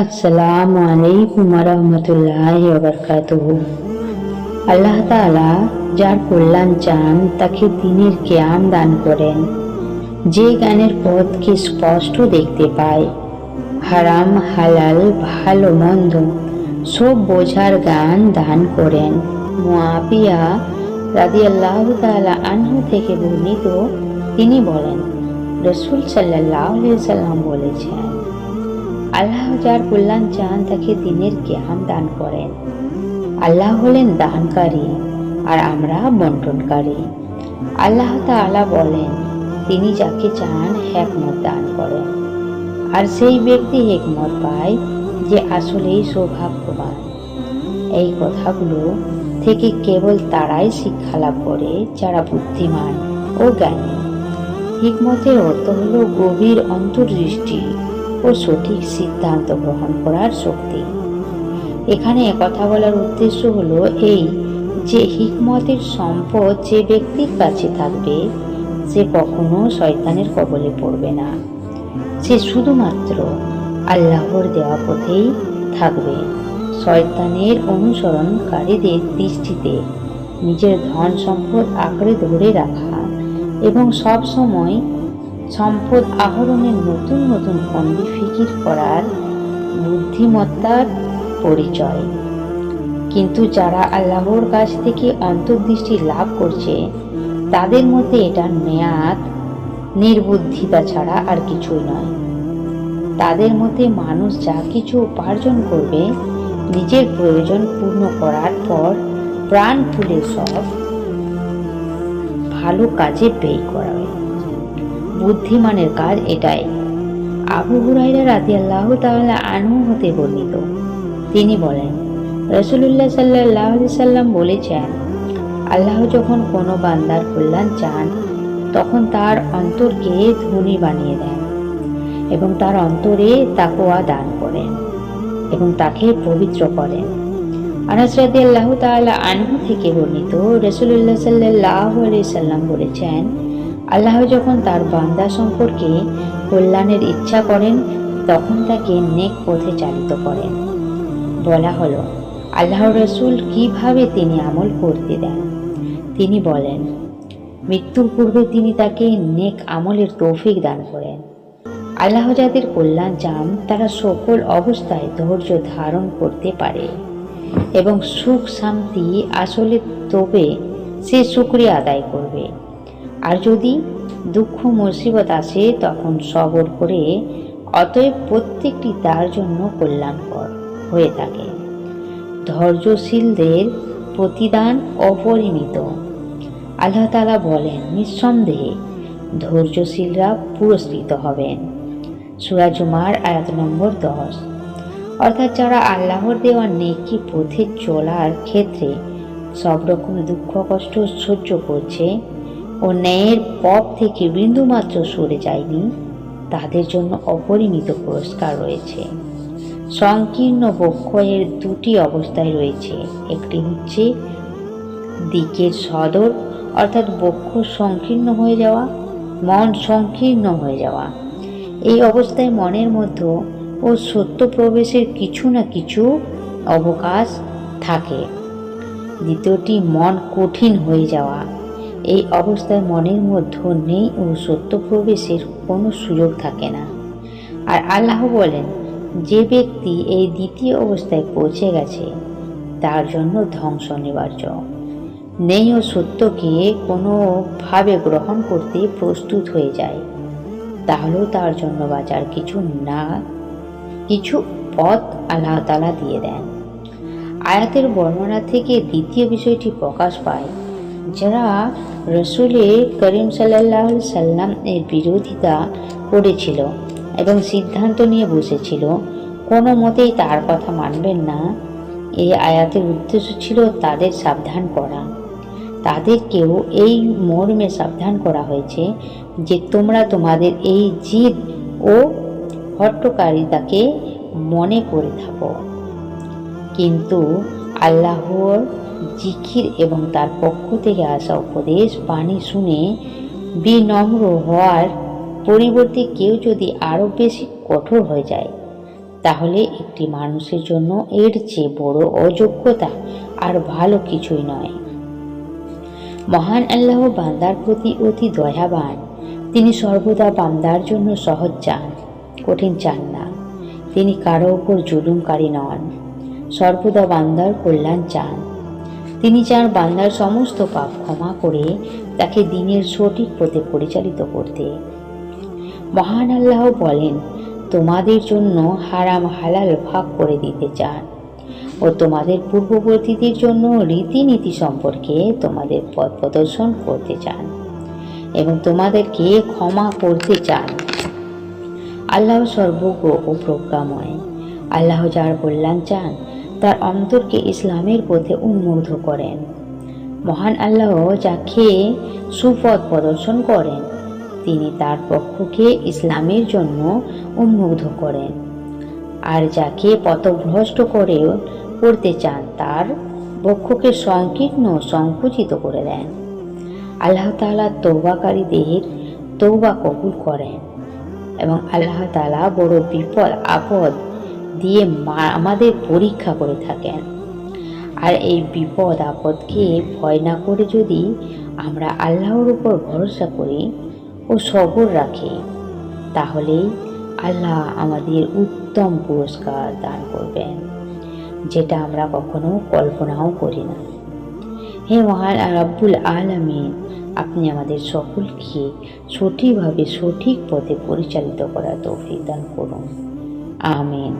আসসালামু আলাইকুম রহমতুল্লাহ বরকাতুহ আল্লাহ তাআলা যার কল্যাণ চান, তাকে দিনের জ্ঞান দান করেন। যে জ্ঞানের পথকে স্পষ্ট দেখতে পায়। হারাম, হালাল, ভালো, মন্দ, সব বোঝার জ্ঞান দান করেন। মুআবিয়া রাদিয়াল্লাহু তাআলা আনহু থেকে বর্ণিত তিনি বলেন, রসুল আলাইহি সাল্লাম বলেছেন আল্লাহ যার কল্যাণ চান তাকে দিনের জ্ঞান দান করেন। আল্লাহ হলেন দানকারী আর আমরা বন্টনকারী। আল্লাহ তাআলা বলেন, তিনি যাকে চান হেকমত দান করেন। আর সেই ব্যক্তি হেকমত পায় যে আসলেই সৌভাগ্যবান। এই কথাগুলো থেকে কেবল তারাই শিক্ষা লাভ করে যারা বুদ্ধিমান ও জ্ঞানী। হিকমতের অর্থ হলো গভীর অন্তর্দৃষ্টি। ও সঠিক সিদ্ধান্ত গ্রহণ করার শক্তি। এখানে কথা বলার উদ্দেশ্য হলো এই যে হিকমতের সম্পদ যে ব্যক্তির কাছে থাকবে, সে কখনো শয়তানের কবলে পড়বে না। সে শুধুমাত্র আল্লাহর দেওয়া পথেই থাকবে। শয়তানের অনুসরণকারীদের দৃষ্টিতে নিজের ধন সম্পদ আঁকড়ে ধরে রাখা এবং সব সময় সম্পদ আহরণের নতুন নতুন ফন্দি ফিকির করার বুদ্ধিমত্তার পরিচয়। কিন্তু যারা আল্লাহর কাছ থেকে অন্তর্দৃষ্টি লাভ করছে, তাদের মধ্যে এটা মেয়াদ নির্বুদ্ধিতা ছাড়া আর কিছুই নয়। তাদের মধ্যে মানুষ যা কিছু উপার্জন করবে, নিজের প্রয়োজন পূর্ণ করার পর প্রাণ খুলে সব ভালো কাজে ব্যয় করাবে। বুদ্ধিমানের কাজ এটাই। আবু হুরাইরা রাতি আল্লাহ তাআলা আনহু হতে বর্ণিত। তিনি বলেন রসুল্লাহ সাল্লাহ সাল্লাম বলেছেন, আল্লাহ যখন কোনো বান্দার কল্যাণ চান, তখন তার অন্তরকে ধনী বানিয়ে দেন এবং তার অন্তরে তাকোয়া দান করেন এবং তাকে পবিত্র করেন। আনাস রাদি আল্লাহ তাআলা আনহু থেকে বর্ণিত রসুল্লাহ সাল্লাহ সাল্লাম বলেছেন আল্লাহ যখন তার বান্দা সম্পর্কে কল্যাণের ইচ্ছা করেন, তখন তাকে নেক পথে চালিত করেন। বলা হলো আল্লাহ রসুল কীভাবে তিনি আমল করতে দেন? তিনি বলেন, মৃত্যুর পূর্বে তিনি তাকে নেক আমলের তৌফিক দান করেন। আল্লাহ যাদের কল্যাণ চান, তারা সকল অবস্থায় ধৈর্য ধারণ করতে পারে এবং সুখ শান্তি আসলে তবে সে শুক্রিয়া আদায় করবে। আর যদি দুঃখ, মুসিবত আসে, তখন সবর করে অতএব প্রত্যেকটি তার জন্য কল্যাণকর হয়ে থাকে। ধৈর্যশীলদের প্রতিদান অপরিমিত। আল্লাহ তালা বলেন, নিঃসন্দেহে ধৈর্যশীলরা পুরস্কৃত হবেন। সুরাজুমার আয়াত নম্বর দশ। অর্থাৎ যারা আল্লাহর দেওয়া নেকি পথে চলার ক্ষেত্রে সব রকম দুঃখ, কষ্ট সহ্য করছে ও ন্যায়ের পথ থেকে বিন্দুমাত্র সরে যায়নি, তাদের জন্য অপরিমিত পুরস্কার রয়েছে। সংকীর্ণ বক্ষ এর দুটি অবস্থায় রয়েছে, একটি হচ্ছে দিকের সদর, অর্থাৎ বক্ষ সংকীর্ণ হয়ে যাওয়া, মন সংকীর্ণ হয়ে যাওয়া। এই অবস্থায় মনের মধ্যে ও সত্য প্রবেশের কিছু না কিছু অবকাশ থাকে। দ্বিতীয়টি, মন কঠিন হয়ে যাওয়া। এই অবস্থায় মনের মধ্যে নেই ও সত্য প্রবেশের কোনো সুযোগ থাকে না। আর আল্লাহ বলেন, যে ব্যক্তি এই দ্বিতীয় অবস্থায় পৌঁছে গেছে, তার জন্য ধ্বংস অনিবার্য। নেই ও সত্যকে কোনোভাবে গ্রহণ করতে প্রস্তুত হয়ে যায়। তাহলেও তার জন্য বাজার কিছু না, কিছু পথ আল্লাহ তালা দিয়ে দেন। আয়াতের বর্ণনা থেকে দ্বিতীয় বিষয়টি প্রকাশ পায়। যারা রসুলে করিম সাল্লাহ সাল্লাম এর বিরোধিতা করেছিল এবং সিদ্ধান্ত নিয়ে বসেছিল, কোনো মতেই তার কথা মানবেন না। এই আয়াতের উদ্দেশ্য ছিল তাদের সাবধান করা। তাদেরকেও এই মর্মে সাবধান করা হয়েছে যে তোমরা তোমাদের এই জিদ ও হট্টকারিতাকে মনে করে থাকো। কিন্তু আল্লাহর জিকির এবং তার পক্ষ থেকে আসা উপদেশ বাণী শুনে বিনম্র হওয়ার পরিবর্তে কেউ যদি আরও বেশি কঠোর হয়ে যায়, তাহলে একটি মানুষের জন্য এর চেয়ে বড় অযোগ্যতা আর ভালো কিছুই নয়। মহান আল্লাহ বান্দার প্রতি অতি দয়াবান। তিনি সর্বদা বান্দার জন্য সহজ চান, কঠিন চান না। তিনি কারও উপর জুলুমকারী নন। সর্বদা বান্দার কল্যাণ চান। তিনি চান বান্দার সমস্ত পাপ ক্ষমা করে তাকে দিনের সঠিক পথে পরিচালিত করতে। মহান আল্লাহ বলেন, তোমাদের জন্য হারাম হালাল ভাগ করে দিতে চান ও তোমাদের পূর্ববর্তীদের জন্য রীতিনীতি সম্পর্কে তোমাদের পথ প্রদর্শন করতে চান এবং তোমাদেরকে ক্ষমা করতে চান। আল্লাহ সর্বজ্ঞ ও প্রজ্ঞাময়। আল্লাহ যার কল্যাণ চান তার অন্তরকে ইসলামের পথে উন্মুগ্ধ করেন। মহান আল্লাহ যাকে সুপথ প্রদর্শন করেন, তিনি তার পক্ষকে ইসলামের জন্য উন্মুগ্ধ করেন। আর যাকে পথভ্রষ্ট করে করতে চান, তার বক্ষকে সংকীর্ণ, সংকুচিত করে দেন। আল্লাহ তাআলা তৌবাকারীদের তৌবা কবুল করেন এবং আল্লাহ তাআলা বড় বিপদ আপদ দিয়ে আমাদের পরীক্ষা করে থাকেন। আর এই বিপদ আপদকে ভয় না করে যদি আমরা আল্লাহর উপর ভরসা করি ও সবর রাখি, তাহলেই আল্লাহ আমাদের উত্তম পুরস্কার দান করবেন, যেটা আমরা কখনো কল্পনাও করি না। হে মহান রাব্বুল আলামিন, আপনি আমাদের সকলকে সঠিকভাবে সঠিক পথে পরিচালিত করার তৌফিক দান করুন। আমিন।